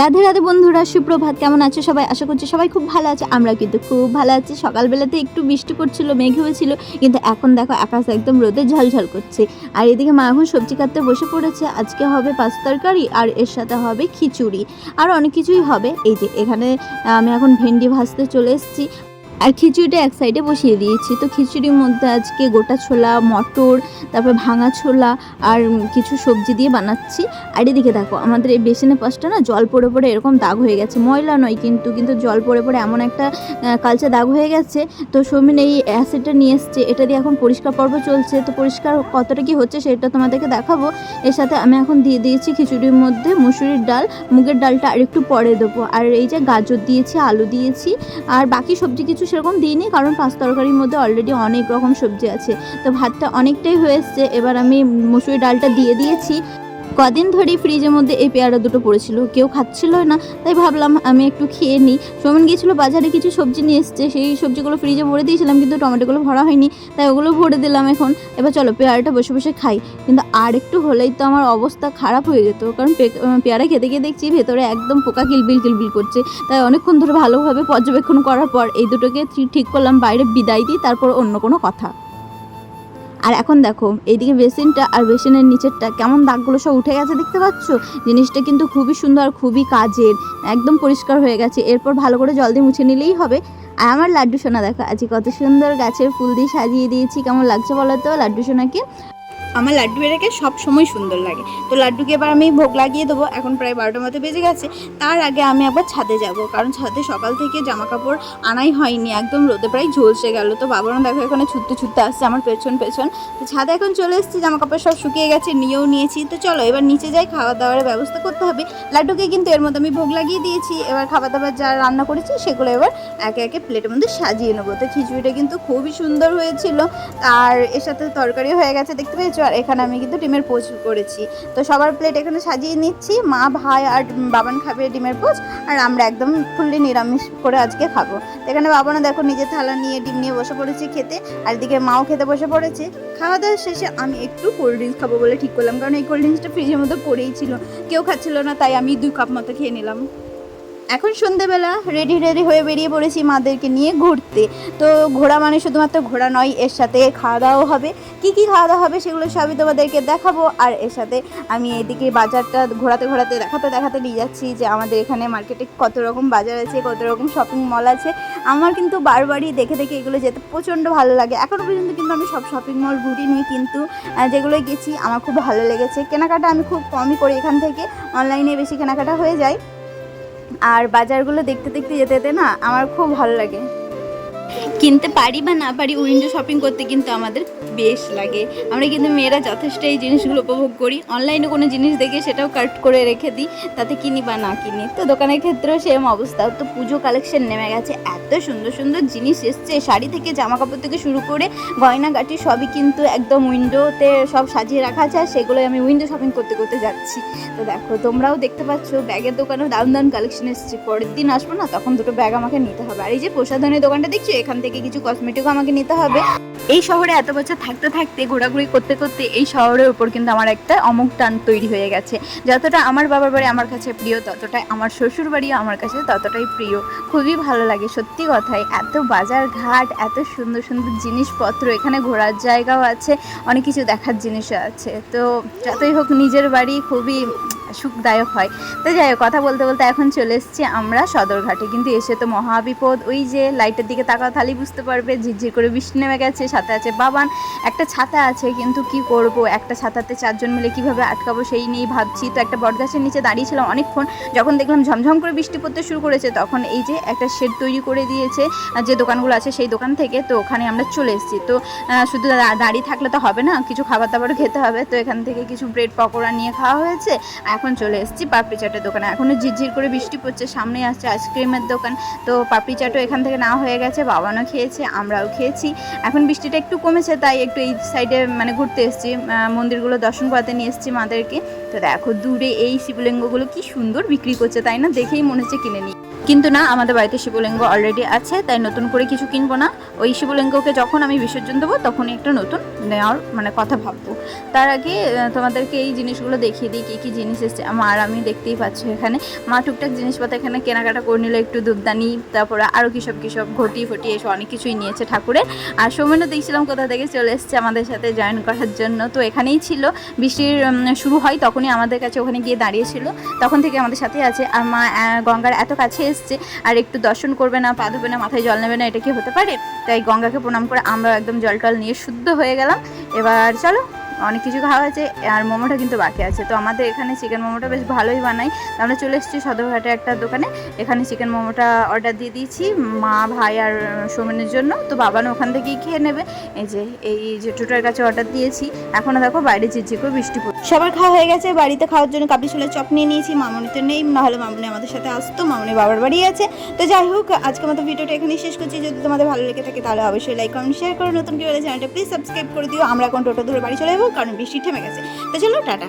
রাধে রাধে বন্ধুরা, সুপ্রভাত। কেমন আছে সবাই? আশা করছি সবাই খুব ভালো আছে। আমরা কিন্তু খুব ভালো আছি। সকালবেলাতে একটু বৃষ্টি করছিল মেঘ হয়েছিল, কিন্তু এখন দেখো আকাশ একদম রোদে ঝলঝল করছে। আর এদিকে মা এখন সবজি কাটতে বসে পড়েছে। আজকে হবে পাঁচ তরকারি, আর এর সাথে হবে খিচুড়ি। আর অনেক কিছুই হবে। এই যে এখানে আমি এখন ভেন্ডি ভাজতে চলে এসেছি। আর খিচুড়িটা এক সাইডে বসিয়ে দিয়েছি। তো খিচুড়ির মধ্যে আজকে গোটা ছোলা, মটর, তারপর ভাঙা ছোলা আর কিছু সবজি দিয়ে বানাচ্ছি। আর এদিকে দেখো, আমাদের এই বেসিনের পাশটা না জল পড়ে পড়ে এরকম দাগ হয়ে গেছে। ময়লা নয় কিন্তু কিন্তু জল পড়ে পড়ে এমন একটা কালচে দাগ হয়ে গেছে। তো সৌমিন এই অ্যাসিডটা নিয়ে এসছে। এটা দিয়ে এখন পরিষ্কার পর্ব চলছে। তো পরিষ্কার কতটা কি হচ্ছে সেটা তোমাদেরকে দেখাবো। এর সাথে আমি এখন দিয়ে দিয়েছি খিচুড়ির মধ্যে মুসুরির ডাল। মুগের ডালটা আর একটু পরে দেবো। আর এই যে গাজর দিয়েছি, আলু দিয়েছি। আর বাকি সবজি কিছু সেরকম দিইনি, কারণ পাঁচ তরকারির মধ্যে অলরেডি অনেক রকম সবজি আছে। তো ভাতটা অনেকটাই হয়ে এসছে। এবার আমি মুসুরি ডালটা দিয়ে দিয়েছি। কদিন ধরেই ফ্রিজের মধ্যে এই পেয়ারা দুটো পড়েছিল। কেউ খাচ্ছিল না, তাই ভাবলাম আমি একটু খেয়ে নিই। সোমন গিয়েছিল বাজারে কিছু সবজি নিয়ে এসছে, সেই সবজিগুলো ফ্রিজে ভরে দিয়েছিলাম, কিন্তু টমেটোগুলো ভরা হয়নি, তাই ওগুলো ভরে দিলাম এখন। এবার চলো, পেয়ারাটা বসে বসে খাই। কিন্তু আর একটু হলেই তো আমার অবস্থা খারাপ হয়ে যেত, কারণ পেয়ারা খেতে গিয়ে দেখছি ভেতরে একদম পোকা কিলবিল কিলবিল করছে। তাই অনেকক্ষণ ধরে ভালোভাবে পর্যবেক্ষণ করার পর এই দুটোকে ঠিক করলাম, বাইরে বিদায় দিই, তারপর অন্য কোনো কথা। আর এখন দেখো, এইদিকে বেসিনটা আর বেসিনের নিচেরটা কেমন দাগগুলো সব উঠে গেছে দেখতে পাচ্ছ? জিনিসটা কিন্তু খুবই সুন্দর, খুবই কাজের, একদম পরিষ্কার হয়ে গেছে। এরপর ভালো করে জল দিয়ে মুছে নিলেই হবে। আর আমার লাড্ডু সোনা দেখো আজকে কত সুন্দর গাছের ফুল দিয়ে সাজিয়ে দিয়েছি। কেমন লাগছে বলো তো? লাড্ডু সোনাকে আমার লাড্ডু এটাকে সব সময় সুন্দর লাগে। তো লাড্ডুকে এবার আমি ভোগ লাগিয়ে দেবো। এখন প্রায় বারোটার মতো বেজে গেছে। তার আগে আমি আবার ছাদে যাব। কারণ ছাদে সকাল থেকে জামা কাপড় আনাই হয়নি। একদম রোদে প্রায় ঝলসে গেল। তো বাবারও দেখো এখানে ছুটতে ছুটতে আসছে আমার পেছন পেছন। তো ছাদে এখন চলে এসেছি। জামা কাপড় সব শুকিয়ে গেছে, নিয়েও নিয়েছি। তো চলো এবার নিচে যাই। খাওয়া দাওয়ার ব্যবস্থা করতে হবে। লাড্ডুকে কিন্তু এর মধ্যে আমি ভোগ লাগিয়ে দিয়েছি। এবার খাবার দাবার যা রান্না করেছি, সেগুলো এবার একে একে প্লেটের মধ্যে সাজিয়ে নেব। তো খিচুড়িটা কিন্তু খুবই সুন্দর হয়েছিল। আর এর সাথে তরকারি হয়ে গেছে। দেখতে পেয়েছ? আর এখানে আমি কিন্তু ডিমের পোচ করেছি। তো সবার প্লেট এখানে সাজিয়ে নিচ্ছি। মা, ভাই আর বাবান খাবে ডিমের পোচ আর আমরা একদম ফুললি নিরামিষ করে আজকে খাব। এখানে বাবানা দেখো নিজের থালা নিয়ে ডিম নিয়ে বসে পড়েছি খেতে আর এদিকে মাও খেতে বসে পড়েছে। খাওয়া দাওয়ার শেষে আমি একটু কোল্ড ড্রিঙ্কস খাব বলে ঠিক করলাম। কারণ এই কোল্ড ড্রিঙ্কসটা ফ্রিজের মধ্যে পড়েই ছিল। কেউ খাচ্ছিল না, তাই আমি দুই কাপ মতো খেয়ে নিলাম। এখন সন্ধেবেলা রেডি রেডি হয়ে বেরিয়ে পড়েছি মাদেরকে নিয়ে ঘুরতে। তো ঘোরা মানে শুধুমাত্র ঘোরা নয় এর সাথে খাওয়া দাওয়াও হবে। কি কি খাওয়া দাওয়া হবে সেগুলো সবই তোমাদেরকে দেখাবো। আর এর সাথে আমি এদিকে বাজারটা ঘোরাতে ঘোরাতে দেখাতে দেখাতে নিয়ে যাচ্ছি যে আমাদের এখানে মার্কেটে কত রকম বাজার আছে কত রকম শপিং মল আছে। আমার কিন্তু বারবারই দেখে দেখে এগুলো যেতে প্রচণ্ড ভালো লাগে। এখনও পর্যন্ত কিন্তু আমি সব শপিং মল ঘুরিনি কিন্তু আহ, যেগুলোয় গেছি আমার খুব ভালো লেগেছে। কেনাকাটা আমি খুব কমই করি এখান থেকে। অনলাইনে বেশি কেনাকাটা হয়ে যায়। আর বাজারগুলো দেখতে দেখতে যেতে যেতে না আমার খুব ভালো লাগে। কিনতে পারি বা না পারি, উইন্ডো শপিং করতে কিন্তু আমাদের বেশ লাগে। আমরা কিন্তু মেয়েরা যথেষ্ট এই জিনিসগুলো উপভোগ করি। অনলাইনে কোনো জিনিস দেখে সেটাও কাট করে রেখে দিই, তাতে কিনি বা না কিনি। তো দোকানের ক্ষেত্রেও সেম অবস্থা। তো পুজো কালেকশন নেমে গেছে। এত সুন্দর সুন্দর জিনিস এসছে। শাড়ি থেকে জামা কাপড় থেকে শুরু করে গয়নাগাটি সবই কিন্তু একদম উইন্ডোতে সব সাজিয়ে রাখা আছে। আর সেগুলোই আমি উইন্ডো শপিং করতে করতে যাচ্ছি। তো দেখো, তোমরাও দেখতে পাচ্ছ, ব্যাগের দোকানেও দারুণ দারুণ কালেকশন এসছে। পরের দিন আসব না, তখন দুটো ব্যাগ আমাকে নিতে হবে। আর এই যে প্রসাধনের দোকানটা দেখছ? এখান থেকে কিছু কসমেটিকও আমাকে নিতে হবে। এই শহরে এত বছর থাকতে থাকতে, ঘোরাঘুরি করতে করতে এই শহরের উপর কিন্তু আমার একটা অমুক টান তৈরি হয়ে গেছে। যতটা আমার বাবার বাড়ি আমার কাছে প্রিয়, ততটাই আমার শ্বশুর বাড়িও আমার কাছে ততটাই প্রিয়। খুবই ভালো লাগে, সত্যি কথাই। এত বাজার ঘাট, এত সুন্দর সুন্দর জিনিসপত্র, এখানে ঘোরার জায়গাও আছে, অনেক কিছু দেখার জিনিসও আছে। তো যতই হোক, নিজের বাড়ি খুবই সুখদায়ক হয়। তো যাই হোক, কথা বলতে বলতে এখন চলে এসেছি আমরা সদরঘাটে। কিন্তু এসে তো মহাবিপদ, ওই যে লাইটের দিকে তাকাও তাহলেই বুঝতে পারবে, ঝিরঝির করে বৃষ্টি নেমে গেছে, সাথে আছে বাবান। একটা ছাতা আছে, কিন্তু কি করব? একটা ছাতাতে চারজন মিলে কীভাবে আটকাবো সেই নিয়েই ভাবছি। তো একটা বটগাছের নিচে দাঁড়িয়েছিলাম অনেকক্ষণ। যখন দেখলাম ঝমঝম করে বৃষ্টি পড়তে শুরু করেছে, তখন এই যে একটা শেড তৈরি করে দিয়েছে যে দোকানগুলো আছে সেই দোকান থেকে তো ওখানে আমরা চলে এসেছি। তো শুধু দাঁড়িয়ে থাকলে তো হবে না, কিছু খাবার দাবারও খেতে হবে। তো এখান থেকে কিছু ব্রেড পকোড়া নিয়ে খাওয়া হয়েছে। এখন চলে এসেছি পাপড়ি চাটের দোকানে। এখনও ঝিরঝির করে বৃষ্টি পড়ছে সামনে আসছে আইসক্রিমের দোকান। তো পাপড়ি চাটও এখান থেকে না হয়ে গেছে, বাবানও খেয়েছে, আমরাও খেয়েছি। এখন বৃষ্টিটা একটু কমেছে, তাই একটু এই সাইডে মানে ঘুরতে এসেছি। মন্দিরগুলো দর্শন করাতে নিয়ে এসেছি মাদেরকে। তো দেখো দূরে এই শিবলিঙ্গগুলো কি সুন্দর বিক্রি করছে, তাই না? দেখেই মনে হচ্ছে কিনে নিই। কিন্তু না, আমাদের বাড়িতে শিবলিঙ্গ অলরেডি আছে, তাই নতুন করে কিছু কিনবো না। ওই শিবলিঙ্গকে যখন আমি বিসর্জন দেবো, তখনই একটা নতুন নেওয়ার মানে কথা ভাববো। তার আগে তোমাদেরকে এই জিনিসগুলো দেখিয়ে দিই, কী কী জিনিস এসছে। আমার আমি দেখতেই পাচ্ছি এখানে। মা টুকটাক জিনিসপত্র এখানে কেনাকাটা করে নিল, একটু দুধদানি, তারপরে আরও কী সব কী সব ঘটি ফটি, এসব অনেক কিছুই নিয়েছে ঠাকুরের। আর সৌমেনও দেখছিলাম কোথা থেকে চলে এসছে আমাদের সাথে জয়েন করার জন্য। তো এখানেই ছিল। বৃষ্টির শুরু হয় তখনই আমাদের কাছে ওখানে গিয়ে দাঁড়িয়েছিল। তখন থেকে আমাদের সাথে আছে। আর মা গঙ্গার এত কাছে এসছে। আর একটু দর্শন করবে না, পা ধুবে না, মাথায় জল নেবে না, এটা কি হতে পারে? তাই গঙ্গাকে প্রণাম করে আমরা একদম জল টল নিয়ে শুদ্ধ হয়ে গেলাম। এবার চলো অনেক কিছু খাওয়া হয়েছে, আর মোমোটা কিন্তু বাকি আছে। তো আমাদের এখানে চিকেন মোমোটা বেশ ভালোই বানাই। আমরা চলে এসেছি সদরঘাটে একটা দোকানে। এখানে চিকেন মোমোটা অর্ডার দিয়ে দিয়েছি মা, ভাই আর সৌমেনের জন্য। তো বাবানও ওখান থেকেই খেয়ে নেবে। এই যে এই যে টুটার কাছে অর্ডার দিয়েছি। এখনও দেখো বাইরে ঝিরঝির করে বৃষ্টি পড়ছে। সবার খাওয়া হয়ে গেছে, বাড়িতে খাওয়ার জন্য কাপড় ছোলা চপ নিয়ে নিয়েছি। মামনি তো নেই নাহলে মামনি আমাদের সাথে আসতো, মামনি বাবার বাড়ি আছে। তো যাই হোক আজকে মতো ভিডিওটা এখানেই শেষ করছি। যদি তোমাদের ভালো লেগে থাকে তাহলে অবশ্যই লাইক কমেন্ট শেয়ার করো। নতুন কি কেউ চ্যানেলটা প্লিজ সাবস্ক্রাইব করে দিও। আমরা এখন টোটো ধরে বাড়ি চলে যাব। কারণ বৃষ্টি থেমে গেছে। তো চলো টাটা।